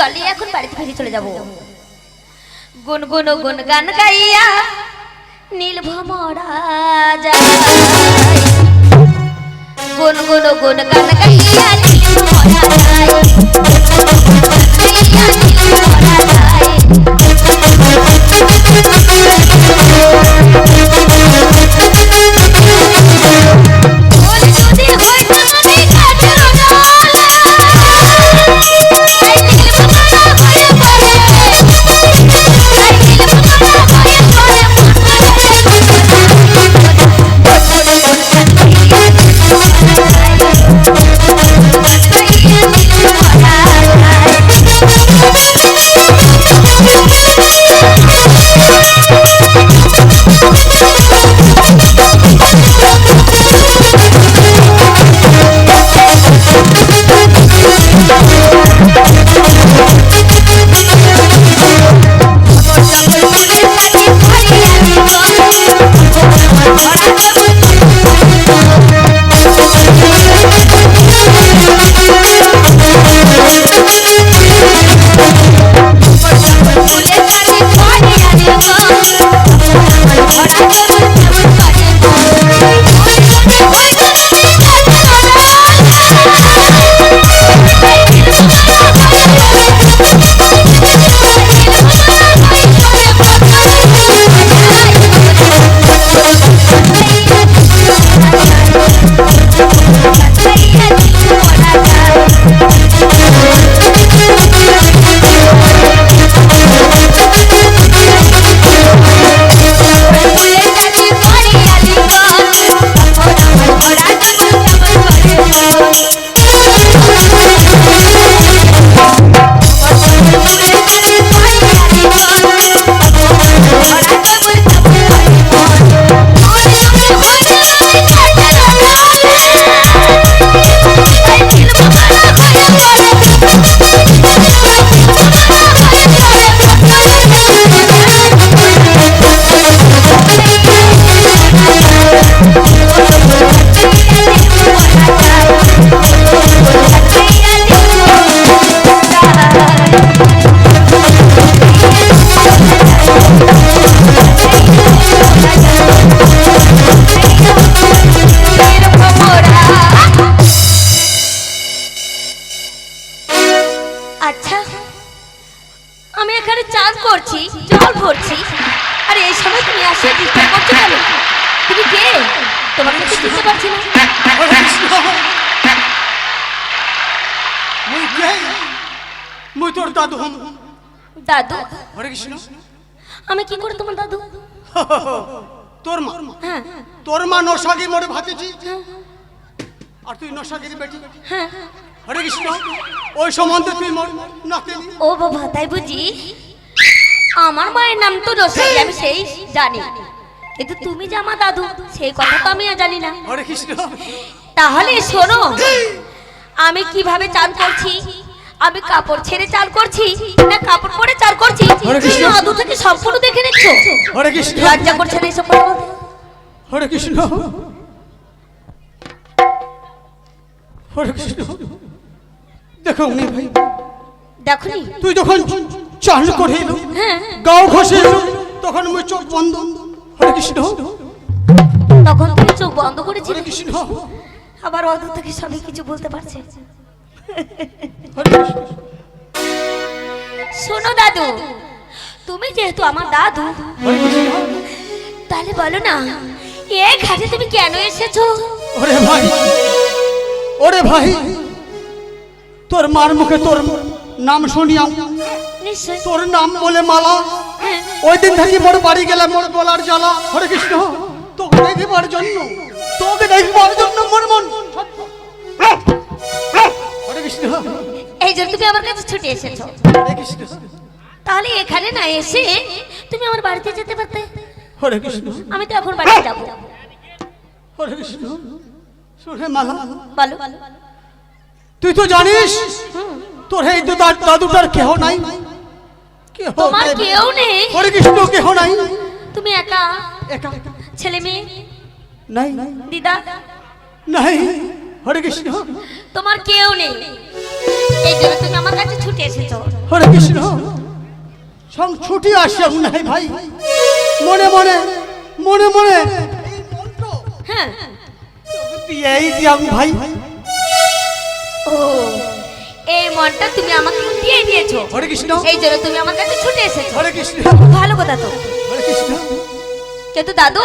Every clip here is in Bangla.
চলে, এখন বাড়িতে ফিরে চলে যাব। গুন গুন গুন গাইয়া নীল ভমরা যায়। গুন গুন গুন তো বুঝতে পারছি না। মুই কে? মুই তোর দাদু হম। দাদু? হরে কৃষ্ণ আমি কি করে তোমার দাদু? তোর মা। হ্যাঁ। তোর মা নশাগি মোরে ভাতিজি। আর তুই নশাগির বেটি। হ্যাঁ। হরে কৃষ্ণ ওই সম্বন্ধে তুই মোর ও বাবা তাই বুঝি? আমার মায়ের নাম তো রসাই আমি সেই জানি। কিন্তু তুমি যে আমার দাদু সেই কথা তো আমি আর জানি না। কৃষ্ণ। তাহলে শোনো আমি কীভাবে চান করছি? আমি কাপড় ছেড়ে চান করছি? না কাপড় পরে চান করছি? আদু থেকে সম্পূর্ণ দেখে নিচ্ছ? লজ্জা করছে না এইসব? হরে কৃষ্ণ। হরে কৃষ্ণ। দেখো উনি ভাই। দেখনি তুই যখন চাল করে হ্যাঁ। গাও ঘষে তখন মুই চোখ বন্ধ। হরে কৃষ্ণ। তখন তুমি চোখ বন্ধ করেছিলে হরে কৃষ্ণ। আবার অদূর থেকে সবই কিছু বলতে পারছে। শোনো দাদু তুমি যেহেতু আমার দাদু তাহলে বলো না এই ঘাটে তুমি কেন এসেছ? ওরে ভাই ওরে ভাই তোর মার মুখে তোর নাম শুনিয়াম তোর নাম বলে মালা। ওই দিন থেকে মোর বাড়ি গেলে মোর গলার জ্বালা। হরে কৃষ্ণ তোকে দেখিবার জন্য তোকে দেখিবার জন্য মোর মন হরে কৃষ্ণ। এই জন্য তুমি আমার কাছে ছুটে এসেছ। হরে কৃষ্ণ। তাহলে এখানে না এসে তুমি আমার বাড়িতে যেতে পারতে। হরে কৃষ্ণ। আমি তো এখন বাড়িতে যাব। হরে কৃষ্ণ। শুনে মালা। বলো। তুই তো জানিস তোর এই দাদুটার কেহ নাই। তোমার। কেউ নেই। হরে কৃষ্ণ কেহ নাই। তুমি একা? একা। ছেলে মেয়ে? নাই। দিদা? নাই। হরে কৃষ্ণ তোমার কেউ নেই। এই জন্য তুমি আমার কাছে ছুটে এসেছ। হরে কৃষ্ণ সং ছুটি আসে নাই ভাই। মনে মনে মনে মনে। হ্যাঁ। এই দিয়াম ভাই। ও এই মনটা তুমি আমাকে দিয়ে দিয়েছ হরে কৃষ্ণ। এই জন্য তুমি আমার কাছে ছুটে এসেছ। হরে কৃষ্ণ। ভালো কথা তো। হরে কৃষ্ণ। কিন্তু দাদু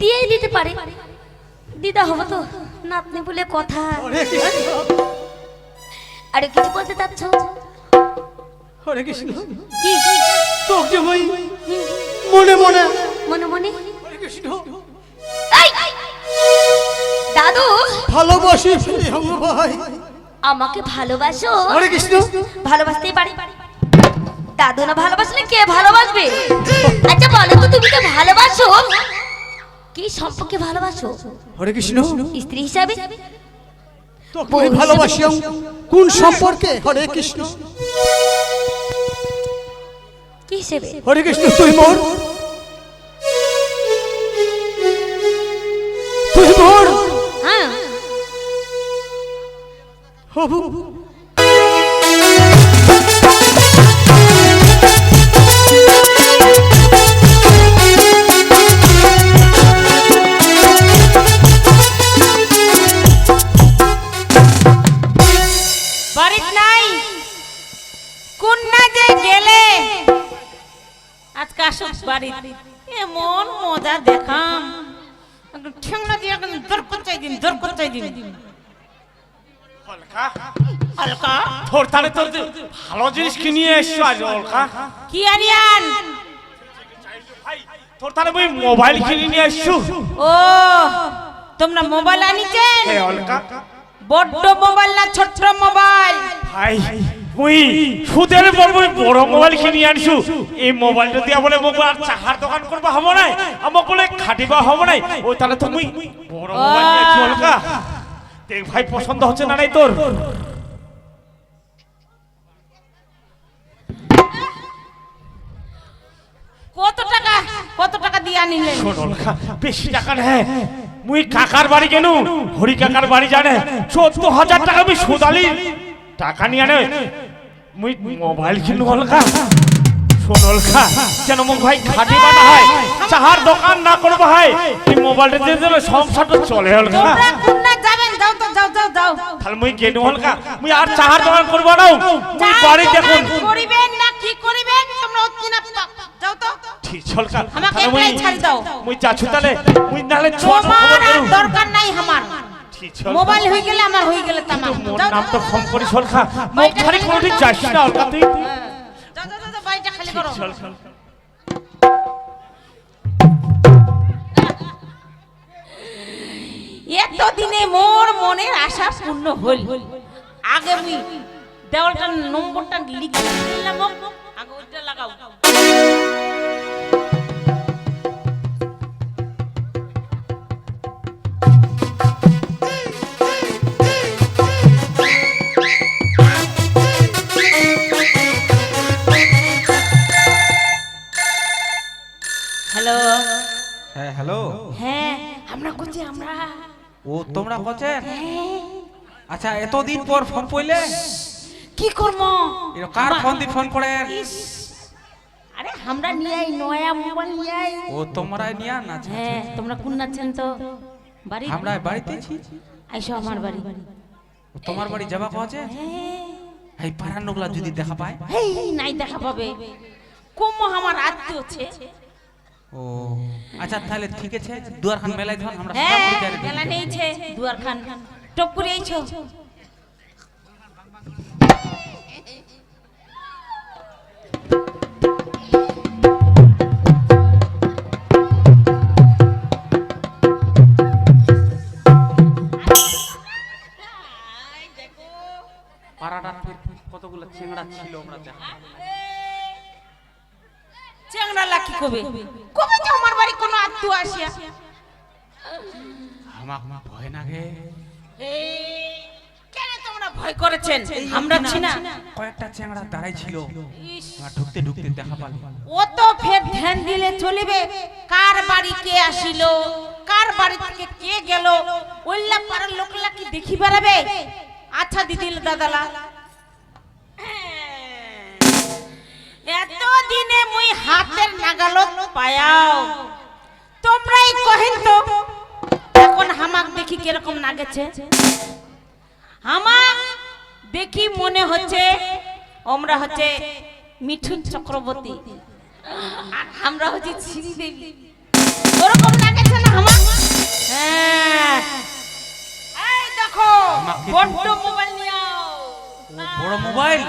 দিয়ে দিতে পারে। দিদা হব তো নাতনি বলে কথা। আরে কিছু বলতে চাচ্ছ? হরে কৃষ্ণ। কি? তোকে ভাই মনে মনে মনে মনে? ভালোবাসি ভাই আমাকে ভালোবাসো? হরে কৃষ্ণ। ভালোবাসতেই পারি। দাদু না ভালোবাসলে কে ভালোবাসবে? আচ্ছা বলো তো তুমি তো ভালোবাসো। কি সম্পর্কে ভালোবাসো? হরে কৃষ্ণ। স্ত্রী হিসাবে? তোকে ভালোবাসি কোন সম্পর্কে? হরে কৃষ্ণ। কি হিসেবে? হরে কৃষ্ণ তুই মোর। তুই মোর। হবু। বাড়িত নাই। কোন না যে গেলে। আজকে আসুক বাড়িত এমন মজা দেখাম। একদম দিয়ে দর করচাই দিন দর করচাই দিন। অলকা? হালকা তোর তাহলে তোর ভালো জিনিস কিনিয়ে এসছো আজ অলকা? কি আরিয়ান ভাই তোর তাহলে ওই মোবাইল কিনে নিয়ে এসছো? ও তোমরা মোবাইল আনিছেন? হে অলকা। বড্ড মোবাইল না ছোট্ট মোবাইল? ভাই ওই সুদের বড় বড় মোবাইল কিনে আনছু। এই মোবাইলটা দিয়ে বলে মোক আর চাহার দোকান করবা হব নাই? আমাক বলে খাটিবা হব নাই? ওই তাহলে তুমি বড় মোবাইল নিয়েছো অলকা। দেখ ভাই পছন্দ হচ্ছে না নাই তোর? কত টাকা? কত টাকা দিয়ে আনিলেন শোন বেশি টাকা নেই মুই কাকার বাড়ি কেন হরি কাকার বাড়ি জানে। চোদ্দ হাজার টাকা আমি সোদালি টাকা নিয়ে আনে। মুই মোবাইল কিনু অলকা। অলকা যেন মোক ভাই খাটি বানা হয়। চাহার দোকান না করব হয়। এই মোবাইলটা দিয়ে দিলে সংসারটা চলে অলকা। কোন যাবেন যাও তো যাও যাও যাও। তাহলে মুই কেন অলকা মুই আর চাহার দোকান করব না। মুই বাড়ি দেখুন। করিবেন না কি করিবেন তোমরা অতি না যাও তো। ঠিক চলকা। আমাকে একলাই ছাড়ি দাও। মুই যাচ্ছু তাহলে। মুই নাহলে ছোট খবর করু দরকার নাই আমার। মোবাইল হয়ে গেলে আমার হয়ে গেলে তামাম। মোর নাম তো ফোন করি সরখা মুখ ছাড়ি কোনোদিন যাস না অলকা। তুই যাও যাও, যাও, যাও, খালি করো। এতদিনে মোর মনের আশা পূর্ণ হল আগে মুই দেওয়ালটার নম্বরটা লিখে দিলাম। আগে ওইটা লাগাও। তোমরা কছেন আচ্ছা এতদিন পর ফোন পইলে কি করব? কার ফোন দি ফোন করে? আরে আমরা নিয়ে আই নয়া মোবাইল নিয়ে আই। ও তোমরা নিয়া না আচ্ছা, হ্যাঁ তোমরা কোন আছেন তো? বাড়ি? আমরা বাড়িতে আছি। আইসো আমার বাড়ি। ও তোমার বাড়ি যাবা কছে এই পাড়ার নোগলা যদি দেখা পায়? হেই নাই দেখা পাবে। কম আমার আত্মীয় আছে ও। আচ্ছা তাহলে ঠিক আছে দুয়ার খান মেলাই ধন আমরা হ্যাঁ সবাই যাই রে। মেলা দুয়ার খান টপ করে আইছো। কতগুলো চেংড়া ছিল আমরা দেখা চেংড়া লাকি কবে কবে যে আমার বাড়ি কোনো আত্মীয় আসিয়া? আমাক ভয় লাগে এই, কেন তোমরা ভয় করেছেন? আমরা ছি না। কয়েকটা চেংড়া দাঁড়াই ছিল। ঢুকতে ঢুকতে দেখা পালি। ও তো ফের ধ্যান দিলে চলিবে। কার বাড়ি কে আসিল? কার বাড়ি থেকে কে গেল? ওইলা পাড়ার লোকলা কি দেখি বেড়াবে? আচ্ছা দিদি দাদালা। দিনে মুই হাতের নাগালত পায়াও। তোমরাই কহেন তো এখন হামাক দেখি কীরকম লাগেছে হামাক দেখি মনে হচ্ছে আমরা হচ্ছে মিঠুন চক্রবর্তী। আর আমরা হচ্ছে শ্রীদেবী ওরকম লাগেছে না হামাক? হ্যাঁ। এই দেখো বড্ড মোবাইল নিয়াও বড় মোবাইল?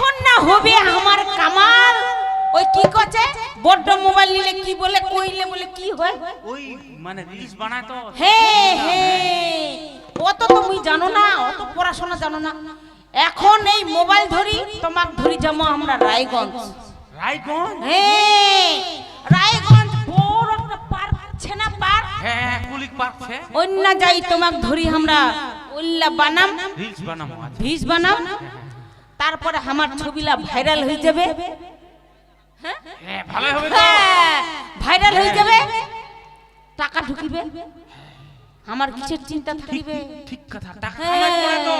এখন না হবে আমার কামাল? ওই কি করছে? বড্ড মোবাইল নিলে কি বলে কইলে বলে কি হয়? ওই মানে রিলস বানায় তো। হে হে। অত তুমি জানো না অত পড়াশোনা জানো না। এখন এই মোবাইল ধরি তোমাক ধরি যাব আমরা রায়গঞ্জ। রায়গঞ্জ? হে রায়গঞ্জ বড় একটা পার্ক আছে না পার্ক হ্যাঁ হ্যাঁ কুলিক পার্ক আছে। অন্য যাই তোমাক ধরি আমরা। উল্লা বানাম। রিলস বানাবো আজ। ভিজ বানাম। তারপরে আমার ছবিলা ভাইরাল হয়ে যাবে। হ্যাঁ? ভালো হবে তো। হ্যাঁ, ভাইরাল হয়ে যাবে। টাকা ঢুকিবে। আমার কিসের চিন্তা থাকিবে? ঠিক কথা। টাকা হ্যাঁ। করে তো।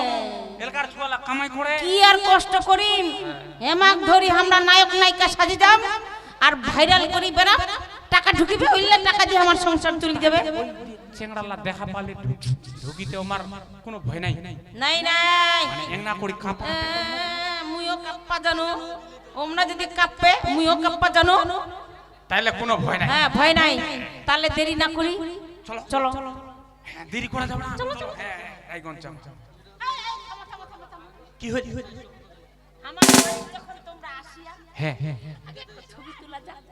এলাকার ছোয়ালা কামাই করে। কি আর কষ্ট করিম? হেমাক ধরি আমরা নায়ক নায়িকা সাজি যাম। আর ভাইরাল করি বেড়াম টাকা ঢুকিবে ওইলে টাকা দিয়ে আমার সংসার চলে যাবে। চেংড়ালা দেখা পালে ঢুক- ঢুকিতে আমার কোনো ভয় নাই। নাই নাই। মানে এংনা করি কাপা। মুইও কাপ্পা জানো। ওমনা যদি কাঁপবে মুইও কাপ্পা জানো। তাইলে কোনো ভয় নাই। হ্যাঁ ভয় নাই। তাহলে দেরি না করি। চলো। চলো। হ্যাঁ দেরি করা যাবে না। চলো হ্যাঁ রায়গঞ্জ চলো কি হয়েছে? আমার যখন তোমরা আসিয়া হ্যাঁ হ্যাঁ আগে ছবি তোলা যাক।